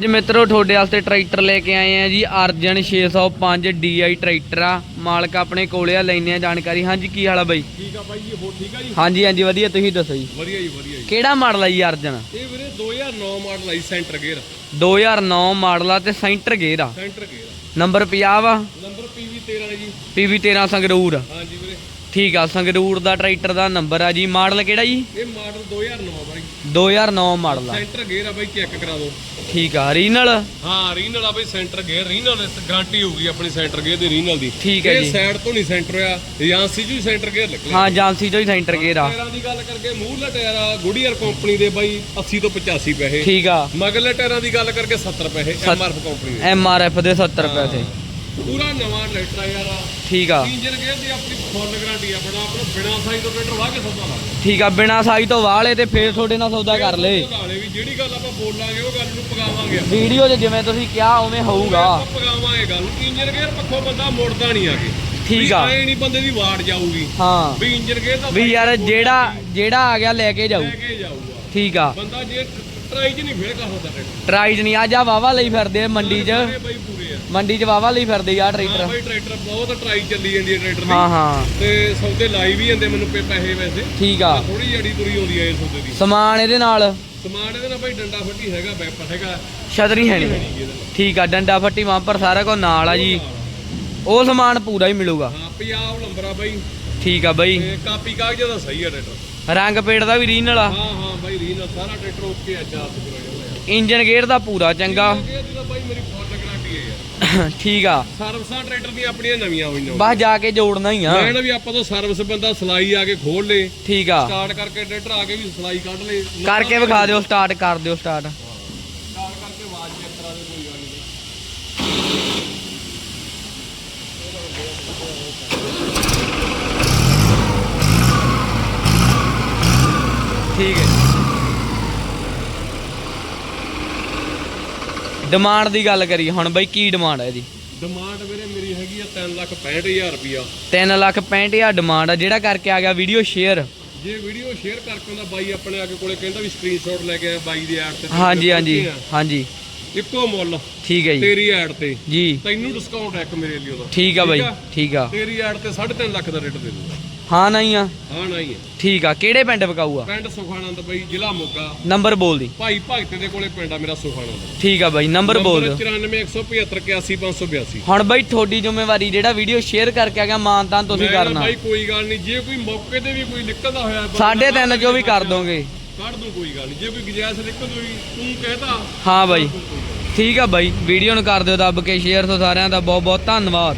ਅੱਜ ਮਿੱਤਰੋ ਤੁਹਾਡੇ ਵਾਸਤੇ ਟਰੈਕਟਰ ਲੈ ਕੇ ਆਏ ਆ ਜੀ ਅਰਜਨ 605 DI ਟਰੈਕਟਰ ਆ। ਮਾਲਕ ਆਪਣੇ ਕੋਲੇ ਆ ਲੈਣੇ ਆ ਜਾਣਕਾਰੀ। ਹਾਂਜੀ ਕੀ ਹਾਲ ਆ ਬਾਈ? ਠੀਕ ਆ ਬਾਈ ਜੀ ਹੋਰ ਠੀਕ ਆ ਜੀ? ਹਾਂਜੀ ਹਾਂਜੀ ਵਧੀਆ ਤੁਸੀਂ ਦੱਸੋ ਜੀ? ਵਧੀਆ ਜੀ ਵਧੀਆ ਜੀ। ਕਿਹੜਾ ਮਾਡਲ ਆ ਜੀ ਅਰਜਨ? ਇਹ ਵੀਰੇ 2009 ਮਾਡਲ ਆਈ ਸੈਂਟਰ ਗੇਅਰ। 2009 ਮਾਡਲ ਆ ਤੇ ਸੈਂਟਰ ਗੇਅਰ ਆ। ਸੈਂਟਰ ਗੇਅਰ ਨੰਬਰ 50 ਵਾ? ਨੰਬਰ PV 13 ਜੀ। PV 13 ਸੰਗਰੂਰ। ਹਾਂਜੀ ਠੀਕ ਆ ਸੰਗਰੂਰ ਦਾ ਟਰੈਕਟਰ ਦਾ ਨੰਬਰ ਆ ਜੀ। ਮਾਡਲ ਕਿਹੜਾ ਜੀ? ਇਹ ਮਾਡਲ 2009 ਬਾਈ। 2009 ਮਾਡਲ ਆ। ਸੈਂਟਰ ਗੇਅਰ ਆ ਬਾਈ ਚੈੱਕ ਕਰਾ ਦਿਓ। ਠੀਕ ਆ ਰੀਨਲ? ਹਾਂ ਰੀਨਲ ਆ ਬਾਈ ਸੈਂਟਰ ਗੇਅਰ। ਰੀਨਲ ਗਾਰੰਟੀ ਹੋਊਗੀ ਆਪਣੀ ਸੈਂਟਰ ਗੇਅਰ ਦੀ ਰੀਨਲ ਦੀ। ਠੀਕ ਹੈ ਜੀ। ਇਹ ਸਾਈਡ ਤੋਂ ਨਹੀਂ ਸੈਂਟਰ ਹੋਇਆ ਏਜੰਸੀ ਚੋਂ ਹੀ ਸੈਂਟਰ ਗੇਅਰ ਨਿਕਲਿਆ। ਹਾਂ ਏਜੰਸੀ ਚੋਂ ਹੀ ਸੈਂਟਰ ਗੇਅਰ ਆ। ਟਾਇਰਾਂ ਦੀ ਗੱਲ ਕਰਕੇ ਮੂਹਰਲਾ ਟਾਇਰ ਆ ਗੁਡੀਅਰ ਕੰਪਨੀ ਦੇ ਬਾਈ 80 ਤੋਂ 85 ਪੈਸੇ। ਠੀਕ ਆ। ਮਗਰਲੇ ਟਾਇਰਾਂ ਦੀ ਗੱਲ ਕਰਕੇ 70 ਪੈਸੇ ਐਮਆਰਐਫ ਕੰਪਨੀ ਦੇ। ਐਮ ਆਰ ਐਫ ਦੇ 70 ਰੁਪਏ ਤੇ ਪੂਰਾ ਨਵਾਂ ਟਰੈਕਟਰ ਆ ਯਾਰ। ਠੀਕ ਆ। ਇੰਜਨ ਗੇਅਰ ਦੀ ਆਪਣੀ ਫੁੱਲ ਗਾਰੰਟੀ ਆ ਬੜਾ ਆਪਣਾ ਬਿਨਾ ਸਾਈ ਤੋਂ ਟਰੈਕਟਰ ਵਾਹ ਕੇ ਸੌਦਾ ਲਾ ਠੀਕ ਆ ਬਿਨਾ ਸਾਈ ਤੋਂ ਵਾਲੇ ਤੇ ਫੇਰ ਤੁਹਾਡੇ ਨਾਲ ਸੌਦਾ ਕਰ ਲੇ। ਨਾਲੇ ਵੀ ਜਿਹੜੀ ਗੱਲ ਆਪਾਂ ਬੋਲਾਂਗੇ ਉਹ ਗੱਲ ਨੂੰ ਪਗਾਵਾਂਗੇ ਆਪਾਂ। ਵੀਡੀਓ 'ਚ ਜਿਵੇਂ ਤੁਸੀਂ ਕਿਹਾ ਉਵੇਂ ਹੋਊਗਾ। ਆਪਾਂ ਪਗਾਵਾਂਗੇ ਗੱਲ। ਨੂੰ ਇੰਜਨ ਗੇਅਰ ਪੱਖੋਂ ਬੰਦਾ ਮੁੜਦਾ ਨਹੀਂ ਆਗੇ ਠੀਕ ਆ। ਐ ਨਹੀਂ ਬੰਦੇ ਦੀ ਵਾੜ ਜਾਊਗੀ। ਹਾਂ। ਵੀ ਇੰਜਨ ਗੇਅਰ ਦਾ ਵੀ ਯਾਰ ਜਿਹੜਾ ਜਿਹੜਾ ਆ ਗਿਆ ਲੈ ਕੇ ਜਾਊ। ਲੈ ਕੇ ਜਾਊਗਾ। ਠੀਕ ਆ। ਬੰਦਾ ਜੇ ਟਰਾਈ 'ਚ ਨਹੀਂ ਫੇਰ ਕਰ ਸਕਦਾ ਟਰੈਕਟਰ ਟਰਾਈਜ ਨਹੀਂ ਆ ਵਾਵਾ ਲਈ ਫਿਰਦੇ ਆ ਮੰਡੀ 'ਚ। ਸਾਰੇ ਬਾਈ ਪੂਰੇ ਆ ਮੰਡੀ 'ਚ ਵਾਵਾ ਲਈ ਫਿਰਦੇ ਆ ਹਾਂ ਟਰੈਕਟਰ ਬਾਈ ਟਰੈਕਟਰ ਬਹੁਤ ਟਰਾਈ ਚੱਲੀ ਜਾਂਦੀ ਹੈ ਟਰੈਕਟਰ ਦੀ। ਹਾਂ ਹਾਂ। ਤੇ ਸੌਦੇ ਲਾਈ ਵੀ ਜਾਂਦੇ ਮੈਨੂੰ ਪੇ- ਪੈਸੇ ਵੈਸੇ। ਠੀਕ ਆ। ਥੋੜੀ ਜੜੀ ਤੁਰੀ ਆਉਂਦੀ ਹੈ ਇਹ ਸੌਦੇ ਦੀ। ਸਮਾਨ ਇਹਦੇ ਨਾਲ? ਸਮਾਨ ਇਹਦੇ ਨਾਲ ਬਾਈ ਡੰਡਾ ਫੱਟੀ ਹੈਗਾ ਬੈਪਰ ਹੈਗਾ। ਛਤਰੀ ਹੈ ਨਹੀਂ ਨਹੀਂ ਇਹਦੇ ਨਾਲ। ਠੀਕ ਆ ਡੰਡਾ ਫੱਟੀ ਵਾਂਪਰ ਸਾਰਾ ਕੁਝ ਨਾਲ ਆ ਜੀ। ਉਹ ਸਮਾਨ ਪੂਰਾ ਹੀ ਮਿਲੂਗਾ। ਹਾਂ ਪੰਜਾਬ ਨੰਬਰ ਆ ਬਾਈ। ਠੀਕ ਆ ਬਈ। ਤੇ ਕਾਪੀ ਕਾਗਜ਼ਾਂ ਦਾ ਸਹੀ ਆ ਟਰੈਕਟਰ। ਰੰਗ ਪੇੜ ਦਾ ਵੀ ਰੀਨਲ ਆ ਹਾਂ ਹਾਂ ਬਾਈ ਰੀਨਲ ਸਾਰਾ ਟਰੈਕਟਰ ਓਕੇ ਆ ਚਾਰ ਕਰਾਇਆ ਇੰਜਨ ਗੇਅਰ ਦਾ ਪੂਰਾ ਚੰਗਾ ਇਹ ਤਾਂ ਬਾਈ ਮੇਰੀ ਫੁੱਲ ਗਾਰੰਟੀ ਹੈ ਯਾਰ ਠੀਕ ਆ। ਸਰਵਿਸਾਂ ਟਰੈਕਟਰ ਦੀਆਂ ਆਪਣੀਆਂ ਨਵੀਆਂ ਹੋਈਆਂ ਬਸ ਜਾ ਕੇ ਜੋੜਨਾ ਹੀ ਆ। ਮੈਂ ਨਾ ਵੀ ਆਪਾਂ ਤੋਂ ਸਰਵਿਸ ਬੰਦਾ ਸਲਾਈ ਆ ਕੇ ਖੋਲ ਲੇ। ਠੀਕ ਆ। ਸਟਾਰਟ ਕਰਕੇ ਟਰੈਕਟਰ ਆ ਕੇ ਵੀ ਸਲਾਈ ਕੱਢ ਲੇ। ਕਰਕੇ ਵਿਖਾ ਦਿਓ ਸਟਾਰਟ ਕਰ ਦਿਓ ਸਟਾਰਟ। ਸਟਾਰਟ ਕਰਕੇ ਆਵਾਜ਼ ਚੈੱਕ ਕਰਾ ਦੇ ਕੋਈ ਗੱਲ ਨਹੀਂ। ਠੀਕ ਹੈ। ਡਿਮਾਂਡ ਦੀ ਗੱਲ ਕਰੀਏ ਹੁਣ ਬਈ ਕੀ ਡਿਮਾਂਡ ਹੈ ਇਹਦੀ? ਡਿਮਾਂਡ ਵੀਰੇ ਮੇਰੀ ਹੈਗੀ ਆ 3 ਲੱਖ 65000 ਰੁਪਿਆ 3 ਲੱਖ 65000 ਡਿਮਾਂਡ ਆ ਜਿਹੜਾ ਕਰਕੇ ਆ ਗਿਆ ਵੀਡੀਓ ਸ਼ੇਅਰ ਜੇ ਵੀਡੀਓ ਸ਼ੇਅਰ ਕਰਕੇ ਉਹਦਾ ਬਾਈ ਆਪਣੇ ਆ ਕੇ ਕੋਲੇ ਕਹਿੰਦਾ ਵੀ ਸਕਰੀਨਸ਼ਾਟ ਲੈ ਕੇ ਆਇਆ ਬਾਈ ਦੀ ਐਡ ਤੇ। ਹਾਂਜੀ ਹਾਂਜੀ ਹਾਂਜੀ। ਇੱਕੋ ਮੁੱਲ ਠੀਕ ਹੈ ਜੀ। ਤੇਰੀ ਐਡ ਤੇ। ਜੀ। ਤੈਨੂੰ ਡਿਸਕਾਊਂਟ ਹੈ ਇੱਕ ਮੇਰੇ ਲਈ ਉਹਦਾ। ਠੀਕ ਆ ਬਾਈ ਠੀਕ ਆ? ਠੀਕ ਆ। ਤੇਰੀ ਐਡ ਤੇ 3.5 ਲੱਖ ਦਾ ਰੇਟ ਦੇ ਦੂੰਗਾ ਹਾਂ ਨਹੀਂ ਆ। ਹਾਂ ਨਹੀਂ ਹੈ ਠੀਕ ਆ ਕਿਹੜੇ ਪਿੰਡ ਵਿਕਾਊ ਆ? ਪਿੰਡ ਸੁਖਾਨੰਦ ਬਾਈ ਜ਼ਿਲ੍ਹਾ ਮੋਗਾ। ਨੰਬਰ ਬੋਲ ਦੀ। ਭਾਈ ਭਗਤ ਦੇ ਕੋਲੇ ਪਿੰਡ ਆ ਮੇਰਾ ਸੁਖਾਨੰਦ। ਠੀਕ ਆ ਬਾਈ ਨੰਬਰ ਬੋਲ ਦਿਓ। 9417781582 ਹੁਣ ਬਾਈ ਤੁਹਾਡੀ ਜ਼ਿੰਮੇਵਾਰੀ ਜਿਹੜਾ ਵੀਡੀਓ ਸ਼ੇਅਰ ਕਰਕੇ ਆ ਗਿਆ ਮਾਨਤਾਨ ਤੁਸੀਂ ਮੈਂ ਕਿਹਾ ਕਰਨਾ। ਬਾਈ ਕੋਈ ਗੱਲ ਨਹੀਂ ਜੇ ਕੋਈ ਮੌਕੇ ਤੇ ਵੀ ਕੋਈ ਨਿਕਲਦਾ ਹੋਇਆ ਬੰਦਾ ਸਾਢੇ ਤਿੰਨ ਜੋ ਵੀ ਕਰ ਦੋਗੇ। ਕੱਢ ਦੂੰ ਕੋਈ ਗੱਲ ਨਹੀਂ ਜੇ ਕੋਈ ਗੁਜਾਇਸ਼ ਨਿਕਲ ਹੋਈ ਤੂੰ ਕਹਿਦਾ ਹਾਂ ਬਾਈ। ਠੀਕ ਆ ਬਾਈ ਵੀਡੀਓ ਨੂੰ ਕਰ ਦਿਓ ਦੱਬ ਕੇ ਸ਼ੇਅਰ ਤੋਂ ਸਾਰਿਆਂ ਦਾ ਬਹੁਤ ਬਹੁਤ ਧੰਨਵਾਦ।